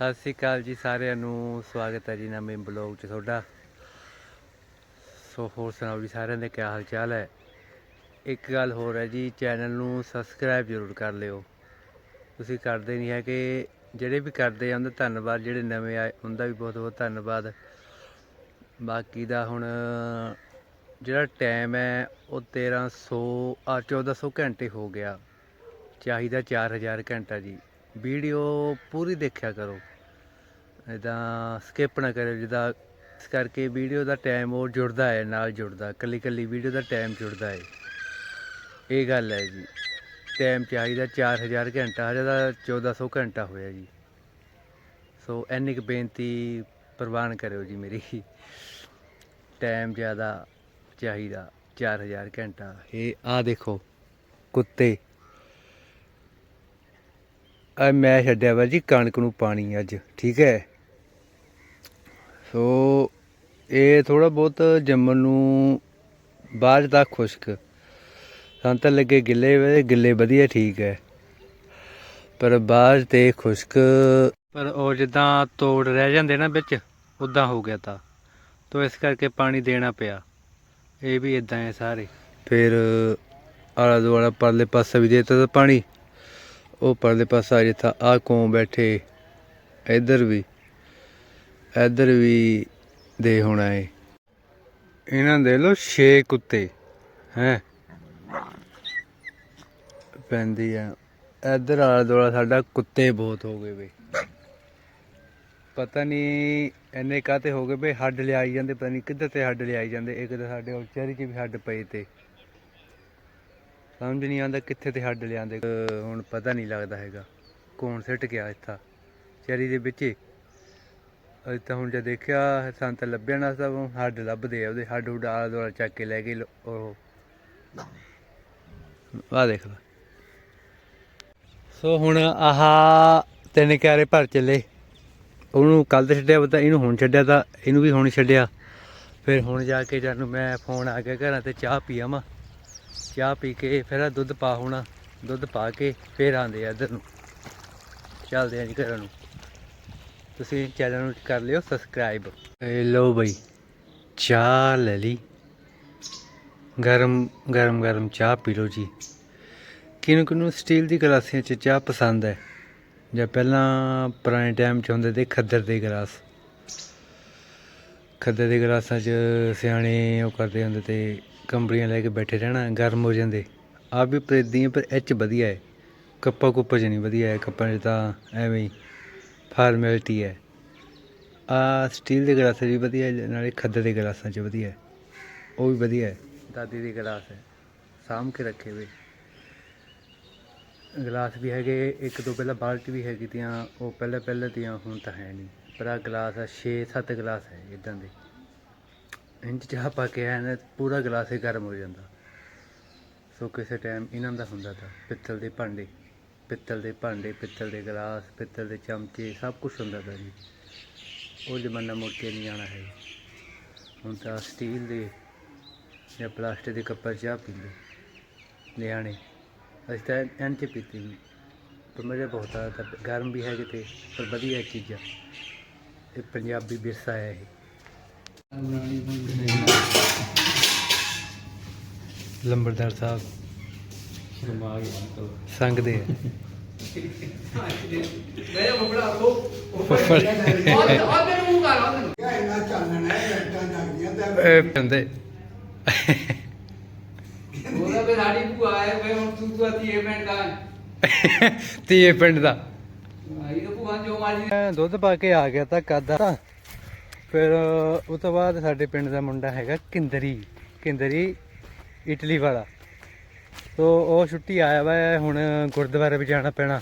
ਸਤਿ ਸ੍ਰੀ ਅਕਾਲ ਜੀ ਸਾਰਿਆਂ ਨੂੰ, ਸਵਾਗਤ ਹੈ ਜੀ ਨਵੇਂ ਬਲੌਗ 'ਚ ਤੁਹਾਡਾ। ਸੋ ਹੋਰ ਸੁਣਾਓ ਜੀ ਸਾਰਿਆਂ ਦੇ ਕੀ ਹਾਲ ਚਾਲ ਹੈ? ਇੱਕ ਗੱਲ ਹੋਰ ਹੈ ਜੀ, ਚੈਨਲ ਨੂੰ ਸਬਸਕ੍ਰਾਈਬ ਜ਼ਰੂਰ ਕਰ ਲਿਓ। ਤੁਸੀਂ ਕਰਦੇ ਨਹੀਂ ਹੈ ਕਿ ਜਿਹੜੇ ਵੀ ਕਰਦੇ ਆ, ਉਹਦਾ ਧੰਨਵਾਦ। ਜਿਹੜੇ ਨਵੇਂ ਆਏ, ਉਹਦਾ ਵੀ ਬਹੁਤ ਬਹੁਤ ਧੰਨਵਾਦ। ਬਾਕੀ ਦਾ ਹੁਣ, ਜਿਹੜਾ ਟਾਈਮ ਹੈ, ਉਹ 1300 ਆ 1400 ਘੰਟੇ ਹੋ ਗਿਆ। ਚਾਹੀਦਾ 4000 ਘੰਟਾ ਜੀ। ਵੀਡੀਓ ਪੂਰੀ ਦੇਖਿਆ ਕਰੋ। ਇਦਾਂ ਸਕਿਪ ਨਾ ਕਰਿਓ ਜਿੱਦਾਂ ਇਸ ਕਰਕੇ ਵੀਡੀਓ ਦਾ ਟਾਈਮ ਉਹ ਜੁੜਦਾ ਹੈ, ਨਾਲ ਜੁੜਦਾ ਕੱਲੀ ਕੱਲੀ ਵੀਡੀਓ ਦਾ ਟਾਈਮ ਜੁੜਦਾ ਹੈ। ਇਹ ਗੱਲ ਹੈ ਜੀ। ਟਾਈਮ ਚਾਹੀਦਾ 4000 ਘੰਟਾ, ਹਜੇ ਤਾਂ 1400 ਘੰਟਾ ਹੋਇਆ ਜੀ। ਸੋ ਇੰਨੀ ਕੁ ਬੇਨਤੀ ਪ੍ਰਵਾਨ ਕਰਿਓ ਜੀ ਮੇਰੀ। ਟਾਈਮ ਜ਼ਿਆਦਾ ਚਾਹੀਦਾ 4000 ਘੰਟਾ। ਇਹ ਆ ਦੇਖੋ, ਕੁੱਤੇ। ਆ ਮੈਂ ਛੱਡਿਆ ਵਾ ਜੀ ਕਣਕ ਨੂੰ ਪਾਣੀ ਅੱਜ, ਠੀਕ ਹੈ? ਸੋ ਇਹ ਥੋੜਾ ਬਹੁਤ ਜੰਮਣ ਨੂੰ ਬਾਅਦ ਦਾ ਖੁਸ਼ਕ। ਸਾਨੂੰ ਤਾਂ ਲੱਗੇ ਗਿੱਲੇ ਵੇ, ਗਿੱਲੇ ਵਧੀਆ ਠੀਕ ਹੈ ਪਰ ਬਾਅਦ ਤੇ ਖੁਸ਼ਕ। ਪਰ ਉਹ ਜਿੱਦਾਂ ਤੋੜ ਰਹਿ ਜਾਂਦੇ ਨਾ ਵਿੱਚ ਉਦਾਂ ਹੋ ਗਿਆ ਤਾਂ। ਤੋ ਇਸ ਕਰਕੇ ਪਾਣੀ ਦੇਣਾ ਪਿਆ। ਇਹ ਵੀ ਇਦਾਂ ਹੈ ਸਾਰੇ। ਫਿਰ ਆਲਾ ਦੁਆਲਾ ਪਰਲੇ ਪਾਸੇ ਵੀ ਦੇਤਾ ਤਾਂ ਪਾਣੀ। ਉਹ ਪਰਲੇ ਪਾਸਾ ਜਿੱਥਾ ਆ ਕੋਂ ਬੈਠੇ। ਇੱਧਰ ਵੀ। ਇੱਧਰ ਵੀ ਦੇ ਹੋਣਾ ਏ। ਇਹਨਾਂ ਦੇ ਲੋ 6 ਕੁੱਤੇ, ਹੈ। ਪੈਂਦੀ ਆ। ਇੱਧਰ ਆਲਾ ਦੁਆਲਾ ਸਾਡਾ ਕੁੱਤੇ ਬਹੁਤ ਹੋ ਗਏ ਵੇ ਪਤਾ ਨਹੀਂ ਇੰਨੇ ਕਾਤੇ ਹੋ ਗਏ ਬਈ, ਹੱਡ ਲਿਆਈ ਜਾਂਦੇ, ਪਤਾ ਨਹੀਂ ਕਿੱਧਰ ਤੇ ਹੱਡ ਲਿਆਈ ਜਾਂਦੇ। ਇੱਕ ਤਾਂ ਸਾਡੇ ਉਹ ਚਰੀ 'ਚ ਵੀ ਹੱਡ ਪਏ ਤੇ। ਸਮਝ ਨਹੀਂ ਆਉਂਦਾ ਕਿੱਥੇ ਤੇ ਹੱਡ ਲਿਆਂਦੇ। ਹੁਣ ਪਤਾ ਨਹੀਂ ਲੱਗਦਾ ਹੈਗਾ। ਕੌਣ ਸਿੱਟ ਗਿਆ ਇੱਥਾ? ਚਰੀ ਦੇ ਵਿੱਚ ਹੀ। ਅਸੀਂ ਤਾਂ ਹੁਣ ਜੇ ਦੇਖਿਆ, ਸਾਨੂੰ ਤਾਂ ਲੱਭਿਆ ਨਾ ਸਭ, ਹੱਡ ਲੱਭਦੇ ਆ ਉਹਦੇ, ਹੱਡ ਹੁੱਡ ਆਲਾ ਦੁਆਲਾ ਚੱਕ ਕੇ ਲੈ ਗਏ ਲੋ- ਉਹ। ਆ ਦੇਖ ਲਾ। ਸੋ ਹੁਣ ਆਹ ਤਿੰਨ ਕਿਆਰੇ ਭਰ ਚੱਲੇ। ਉਹਨੂੰ ਕੱਲ ਤੇ ਛੱਡਿਆ, ਪਤਾ ਇਹਨੂੰ ਹੁਣ ਛੱਡਿਆ ਤਾਂ ਇਹਨੂੰ ਵੀ ਹੁਣ ਛੱਡਿਆ। ਫਿਰ ਹੁਣ ਜਾ ਕੇ ਜਾਨੂੰ ਮੈਂ ਫੋਨ ਆ ਗਿਆ ਘਰਾਂ ਤੇ ਚਾਹ ਪੀ ਆਵਾਂ। ਚਾਹ ਪੀ ਕੇ ਫਿਰ ਆਹ ਦੁੱਧ ਪਾ ਹੋਣਾ। ਦੁੱਧ ਪਾ ਕੇ ਫਿਰ ਆਂਦੇ ਆ ਇੱਧਰ ਨੂੰ। ਚੱਲਦੇ ਆ ਜੀ ਘਰਾਂ ਨੂੰ। ਤੁਸੀਂ ਚੈਨਲ ਨੂੰ ਕਰ ਲਿਓ ਸਬਸਕ੍ਰਾਈਬ ਇਹ ਲਓ ਬਈ, ਚਾਹ ਲੈ ਲਈ। ਗਰਮ ਗਰਮ ਗਰਮ ਚਾਹ ਪੀ ਲਓ ਜੀ। ਕਿਹਨੂੰ ਕਿਹਨੂੰ ਸਟੀਲ ਦੀ ਗਲਾਸੀਆਂ 'ਚ ਚਾਹ ਪਸੰਦ ਹੈ? ਜਾਂ ਪਹਿਲਾਂ ਪੁਰਾਣੇ ਟਾਈਮ 'ਚ ਹੁੰਦੇ ਤੇ ਖੱਦਰ ਦੇ ਗਲਾਸ? ਖੱਦਰ ਦੇ ਗਲਾਸਾਂ 'ਚ ਸਿਆਣੇ ਉਹ ਕਰਦੇ ਹੁੰਦੇ ਤੇ ਕੰਬਲੀਆਂ ਲੈ ਕੇ ਬੈਠੇ ਰਹਿਣਾ, ਗਰਮ ਹੋ ਜਾਂਦੇ। ਆ ਵੀ ਪ੍ਰੇਦੀਆਂ ਪਰ ਇਹ 'ਚ ਵਧੀਆ ਹੈ। ਕੱਪਾ ਕੁੱਪਾ 'ਚ ਨਹੀਂ ਵਧੀਆ ਹੈ, ਕੱਪਾਂ 'ਚ ਤਾਂ ਐਵੇਂ ਹੀ। ਫਾਰਮੈਲਿਟੀ ਹੈ। ਆ ਸਟੀਲ ਦੇ ਗਲਾਸਾਂ 'ਚ ਵੀ ਵਧੀਆ ਹੈ, ਨਾਲੇ ਖੱਦਰ ਦੇ ਗਲਾਸਾਂ 'ਚ ਵਧੀਆ ਹੈ। ਉਹ ਵੀ ਵਧੀਆ ਹੈ। ਦਾਦੀ ਦੀ ਗਲਾਸ ਹੈ। ਸਾਂਭ ਕੇ ਰੱਖੇ ਹੋਏ ਗਲਾਸ ਵੀ ਹੈਗੇ, ਇੱਕ ਦੋ ਪਹਿਲਾਂ ਬਾਲਟੀ ਵੀ ਹੈਗੀ ਤੀਆਂ, ਉਹ ਪਹਿਲਾਂ ਪਹਿਲਾਂ ਦੀਆਂ ਹੁਣ ਤਾਂ ਹੈ ਨਹੀਂ। ਪਰ ਆ ਗਲਾਸ ਆ 6-7 ਗਲਾਸ ਹੈ ਇਦਾਂ ਦੇ। ਇੰਚ ਚਾਹ ਪਾ ਕੇ ਐਨ ਪੂਰਾ ਗਲਾਸ ਹੀ ਗਰਮ ਹੋ ਜਾਂਦਾ। ਸੋ ਕਿਸੇ ਟਾਈਮ ਇਹਨਾਂ ਦਾ ਹੁੰਦਾ ਤਾਂ ਪਿੱਤਲ ਦੇ ਭਾਂਡੇ। ਪਿੱਤਲ ਦੇ ਭਾਂਡੇ, ਪਿੱਤਲ ਦੇ ਗਲਾਸ, ਪਿੱਤਲ ਦੇ ਚਮਚੇ, ਸਭ ਕੁਝ ਹੁੰਦਾ ਤਾ ਜੀ। ਉਹ ਜ਼ਮਾਨਾ ਮੁੜ ਕੇ ਨਹੀਂ ਆਣਾ ਹੈ ਹੁਣ ਤਾਂ ਸਟੀਲ ਦੇ ਜਾਂ ਪਲਾਸਟਿਕ ਦੇ ਕੱਪਾਂ 'ਚ ਚਾਹ ਪੀਂਦੇ। ਨਿਆਣੇ, ਅਸੀਂ ਤਾਂ ਐਨ ਚ ਪੀਤੀ ਵੀ ਪਰ ਮਜ਼ਾ ਬਹੁਤ ਆਇਆ ਗਰਮ ਵੀ ਹੈ ਕਿਤੇ, ਪਰ ਵਧੀਆ ਚੀਜ਼ਾਂ। ਇਹ ਪੰਜਾਬੀ ਵਿਰਸਾ ਹੈ ਇਹ। ਲੰਬੜਦਾਰ ਸਾਹਿਬ ਸੰਗਦੇ ਆ। ਫੁੱਫੜ ਇਹ ਬੰਦੇ ਉਹਦਾ ਵੀ ਸਾਡੀ ਭੂਆ ਹੈ ਵੇ ਹੁਣ ਤੂੰ ਤੂੰ ਆਤੀ ਇਹ ਪਿੰਡ ਦਾ। ਤੀਏ ਪਿੰਡ ਦਾ। ਆਈ ਤਾਂ ਭੂਆ ਜੋ ਮਾਰੀ ਮੈਂ ਦੁੱਧ ਪਾ ਕੇ ਆ ਗਿਆ ਤਾਂ ਕਾਦਾ ਫਿਰ ਉਹ ਤੋਂ ਬਾਅਦ ਸਾਡੇ ਪਿੰਡ ਦਾ ਮੁੰਡਾ ਹੈਗਾ ਕਿੰਦਰੀ ਕਿੰਦਰੀ ਇਟਲੀ ਵਾਲਾ। ਸੋ ਉਹ ਛੁੱਟੀ ਆਇਆ ਵਾ ਹੁਣ ਗੁਰਦੁਆਰੇ ਵੀ ਜਾਣਾ ਪੈਣਾ।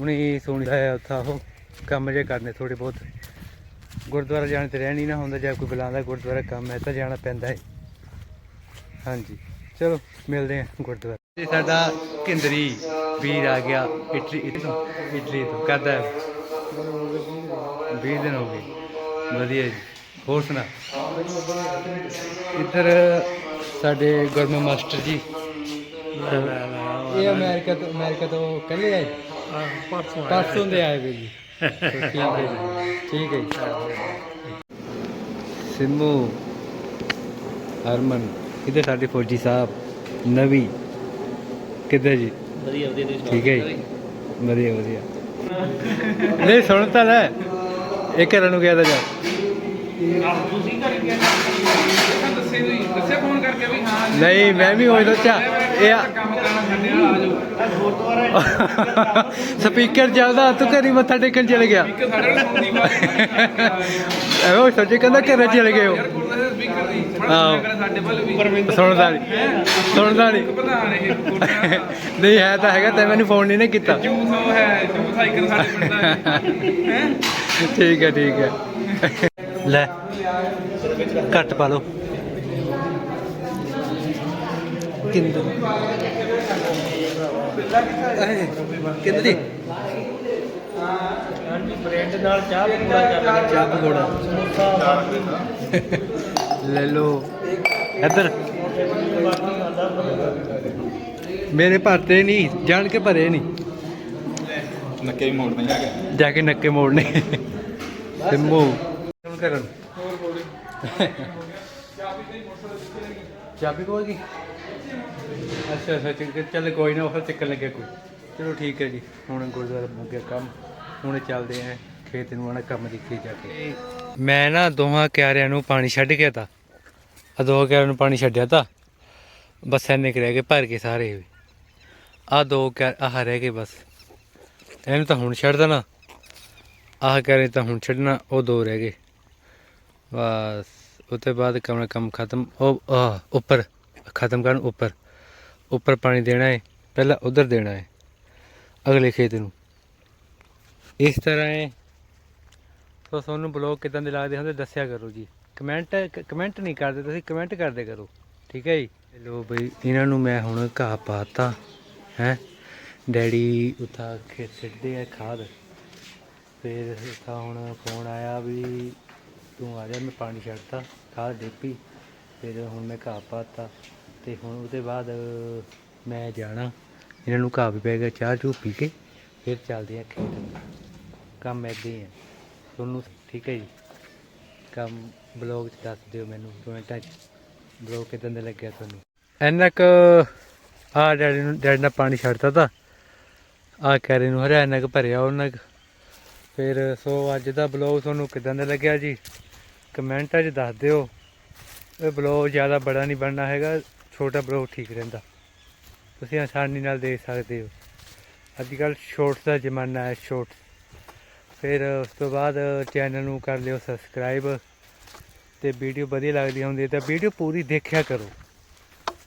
ਹੁਣੀ ਸੁਣਦਾ ਹੈ ਉੱਥਾ, ਉਹ ਕੰਮ ਜੇ ਕਰਨੇ ਥੋੜੇ ਬਹੁਤ। ਗੁਰਦੁਆਰਾ ਜਾਣ ਤੇ ਰਹਿ ਨਹੀਂ ਨਾ ਹੁੰਦਾ, ਜੇ ਕੋਈ ਬੁਲਾਉਂਦਾ ਗੁਰਦੁਆਰਾ ਕੰਮ ਹੈ ਤਾਂ ਜਾਣਾ ਪੈਂਦਾ ਹੈ ਹਾਂਜੀ, ਚਲੋ, ਮਿਲਦੇ ਹਾਂ ਗੁਰਦੁਆਰਾ। ਤੇ ਸਾਡਾ ਕਿੰਦਰੀ ਵੀਰ ਆ ਗਿਆ, ਇਟਲੀ ਇਟਲੀ ਤੋਂ, ਕਰਦਾ ਤੋਂ 20 ਦਿਨ ਹੋ ਗਏ। ਵਧੀਆ ਜੀ, ਹੋਰ ਸੁਣਾ। ਇੱਧਰ ਸਾਡੇ ਗੁਰਮੇ ਮਾਸਟਰ ਜੀ। ਇਹ ਅਮਰੀਕਾ ਤੋਂ ਅਮਰੀਕਾ ਤੋਂ ਕੱਲੇ ਆਏ? ਪਰਸੋਂ ਪਰਸੋਂ ਦੇ ਆਏ ਵੇ ਜੀ। ਠੀਕ ਹੈ ਜੀ। ਠੀਕ ਹੈ ਜੀ। ਸਿੰਮੂ ਹਰਮਨ ਕਿਤੇ ਸਾਡੇ ਫੌਜੀ ਸਾਹਿਬ? ਨਵੀ ਕਿਤੇ ਜੀ? ਵਧੀਆ ਵਧੀਆ ਤੁਸੀਂ ਠੀਕ ਹੈ ਜੀ। ਵਧੀਆ ਵਧੀਆ। ਨਹੀਂ ਸੁਣ ਤਾਂ ਲੈ। ਇਹ ਕਰਨ ਨੂੰ ਗਿਆ ਤਾਂ ਜਾ। ਤੁਸੀਂ ਘਰੇ ਗਿਆ ਦੱਸੇ ਨਹੀਂ ਦੱਸੇ ਫੋਨ ਕਰਕੇ ਵੀ ਹਾਂ। ਨਹੀਂ ਮੈਂ ਵੀ ਹੋਈ ਸੋਚਿਆ। ਇਹ ਸਪੀਕਰ ਚੱਲਦਾ ਤੂੰ ਘਰੀ ਮੱਥਾ ਟੇਕਣ ਚਲੇ ਗਿਆ। ਉਹ ਸੋਚੇ ਕਹਿੰਦਾ ਘਰੇ ਚਲੇ ਗਏ ਹੋ? ਸੁਣਦਾ ਨਹੀਂ ਸੁਣਦਾ ਨਹੀਂ ਨਹੀਂ ਹੈ ਤਾਂ ਹੈਗਾ ਤੇ ਮੈਨੂੰ ਫੋਨ ਨਹੀਂ ਨਾ ਕੀਤਾ। ਠੀਕ ਹੈ ਠੀਕ ਹੈ। ਲੈ ਘੱਟ ਪਾ ਲਓ। ਕਿੰਦਰ ਕਿੰਦਰ ਜੀ। ਹਾਂਜੀ ਬ੍ਰੈਡ ਨਾਲ ਚਾਹ ਪਕੌੜਾ ਚੱਲ ਗਿਆ ਚਾਹ ਪਕੌੜਾ। ਸਮੋਸਾ ਬਾਕੀ ਲੈ ਲਓ। ਇੱਧਰ। ਬਾਕੀ ਆਂਦਾ ਮੇਰੇ ਭਰਤੇ ਨਹੀਂ ਜਾਣ ਕੇ ਭਰੇ ਨਹੀਂ। ਨੱਕੇ ਵੀ ਮੋੜਨੇ ਜਾ ਕੇ। ਨੱਕੇ ਮੋੜਨੇ। ਸਿੰਮੂ ਹੁਣ ਕਰਨ ਚਾਬੀ ਕੋਈ ਗਈ ਅੱਛਾ ਅੱਛਾ ਚੱਲ- ਚੱਲ ਕੋਈ ਨਾ ਉਹ ਚੱਕਣ ਲੱਗਿਆ ਕੋਈ। ਚਲੋ ਠੀਕ ਹੈ ਜੀ। ਹੁਣ ਗੁਰਦੁਆਰਾ ਮੁੱਕ ਕੰਮ। ਹੁਣ ਚੱਲਦੇ ਆਂ ਖੇਤ ਨੂੰ ਆਣਾ ਕੰਮ ਦੇਖੀ ਜਾ ਕੇ। ਮੈਂ ਨਾ ਦੋਹਾਂ ਕਿਆਰਿਆਂ ਨੂੰ ਪਾਣੀ ਛੱਡ ਗਿਆ ਤਾ ਆ ਦੋ ਕਿਆਰਿਆਂ ਨੂੰ ਪਾਣੀ ਛੱਡਿਆ ਤਾ। ਬਸ ਐਨੇ ਕੁ ਰਹਿ ਗਏ ਭਰ ਕੇ ਸਾਰੇ। ਵੀ ਆ ਦੋ ਕਿਆਰ ਆਹ ਰਹਿ ਗਏ ਬਸ। ਇਹਨੂੰ ਤਾਂ ਹੁਣ ਛੱਡ ਦੇਣਾ। ਆਹ ਕਿਆਰੇ ਤਾਂ ਹੁਣ ਛੱਡਣਾ ਉਹ ਦੋ ਰਹਿ ਗਏ। ਬਸ ਉਹ ਤੋਂ ਬਾਅਦ ਕੰਮ ਕੰਮ ਖਤਮ ਉਹ ਆਹ, ਉੱਪਰ ਖਤਮ ਕਰਨ ਉੱਪਰ। ਉੱਪਰ ਪਾਣੀ ਦੇਣਾ ਹੈ, ਪਹਿਲਾਂ ਉਧਰ ਦੇਣਾ ਹੈ, ਅਗਲੇ ਖੇਤ ਨੂੰ। ਇਸ ਤਰ੍ਹਾਂ ਹੈ। ਸੋ ਤੁਹਾਨੂੰ ਬਲੌਗ ਕਿਦਾਂ ਦੇ ਲੱਗਦੇ ਹੁੰਦੇ ਦੱਸਿਆ ਕਰੋ ਜੀ। ਕਮੈਂਟ ਕਮੈਂਟ ਨਹੀਂ ਕਰਦੇ, ਤੁਸੀਂ ਕਮੈਂਟ ਕਰਦੇ ਕਰੋ। ਠੀਕ ਹੈ ਜੀ? ਲੋ ਬਈ, ਇਹਨਾਂ ਨੂੰ ਮੈਂ ਹੁਣ ਘਾਹ ਪਾਤਾ, ਹੈ। ਡੈਡੀ ਉਥਾ ਖੇਤ ਸਿੱਟਦੇ ਆ ਖਾਦ। ਫਿਰ ਉਥਾ ਹੁਣ ਫੋਨ ਆਇਆ ਵੀ ਤੂੰ ਆ ਜਾ, ਮੈਂ ਪਾਣੀ ਛੱਡਤਾ, ਖਾਦ ਡੇਪੀ ਫਿਰ ਹੁਣ ਮੈਂ ਘਾਹ ਪਾਤਾ। ਤੇ ਹੁਣ ਉਹਦੇ ਬਾਅਦ ਮੈਂ ਜਾਣਾ। ਇਹਨਾਂ ਨੂੰ ਘਾਹ ਵੀ ਪੈ ਗਿਆ, ਚਾਹ ਚੂ ਪੀ ਕੇ ਫਿਰ ਚੱਲਦੇ ਆ ਖੇਤ। ਨੂੰ ਕੰਮ ਏਦਾਂ ਹੀ ਹੈ। ਤੁਹਾਨੂੰ ਠੀਕ ਹੈ ਜੀ? ਕੰਮ ਬਲੌਗ 'ਚ ਦੱਸ ਦਿਓ ਮੈਨੂੰ ਕਮੈਂਟਾਂ 'ਚ ਬਲੌਗ ਕਿਦਾਂ ਦਾ ਲੱਗਿਆ ਤੁਹਾਨੂੰ? ਐਨਾ ਕੁ ਆ ਡੈਡੀ ਨੂੰ, ਡੈਡੀ ਨੇ ਪਾਣੀ ਛੱਡਤਾ ਤਾ, ਆ ਕੈਰੇ ਨੂੰ ਹਰਿਆ, ਇੰਨਾ ਕੁ ਭਰਿਆ ਉਹਨਾਂ ਕੁ। ਫਿਰ ਸੋ ਅੱਜ ਦਾ ਬਲੌਗ ਤੁਹਾਨੂੰ ਕਿਦਾਂ ਦਾ ਲੱਗਿਆ ਜੀ? ਕਮੈਂਟਾਂ 'ਚ ਦੱਸ ਦਿਓ। ਇਹ ਬਲੌਗ ਜ਼ਿਆਦਾ ਬੜਾ ਨਹੀਂ ਬਣਨਾ ਹੈਗਾ। ਛੋਟਾ ਬਲੌਗ ਠੀਕ ਰਹਿੰਦਾ। ਤੁਸੀਂ ਆਸਾਨੀ ਨਾਲ ਦੇਖ ਸਕਦੇ ਹੋ। ਅੱਜ ਕੱਲ੍ਹ ਸ਼ਾਰਟਸ ਦਾ ਜ਼ਮਾਨਾ ਹੈ ਸ਼ਾਰਟਸ ਫਿਰ ਉਸ ਤੋਂ ਬਾਅਦ ਚੈਨਲ ਨੂੰ ਕਰ ਲਿਓ ਸਬਸਕ੍ਰਾਈਬ ਤੇ ਵੀਡੀਓ ਵਧੀਆ ਲੱਗਦੀ ਹੁੰਦੀ ਹੈ ਤਾਂ ਵੀਡੀਓ ਪੂਰੀ ਦੇਖਿਆ ਕਰੋ।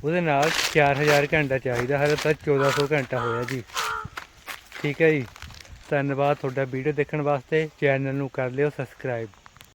ਉਹਦੇ ਨਾਲ 4000 ਘੰਟਾ ਚਾਹੀਦਾ, ਹਲੇ ਤਾਂ 1400 ਘੰਟਾ ਹੋਇਆ ਜੀ। ਠੀਕ ਹੈ ਜੀ। ਧੰਨਵਾਦ ਤੁਹਾਡਾ ਵੀਡੀਓ ਦੇਖਣ ਵਾਸਤੇ। ਚੈਨਲ ਨੂੰ ਕਰ ਲਿਓ ਸਬਸਕ੍ਰਾਈਬ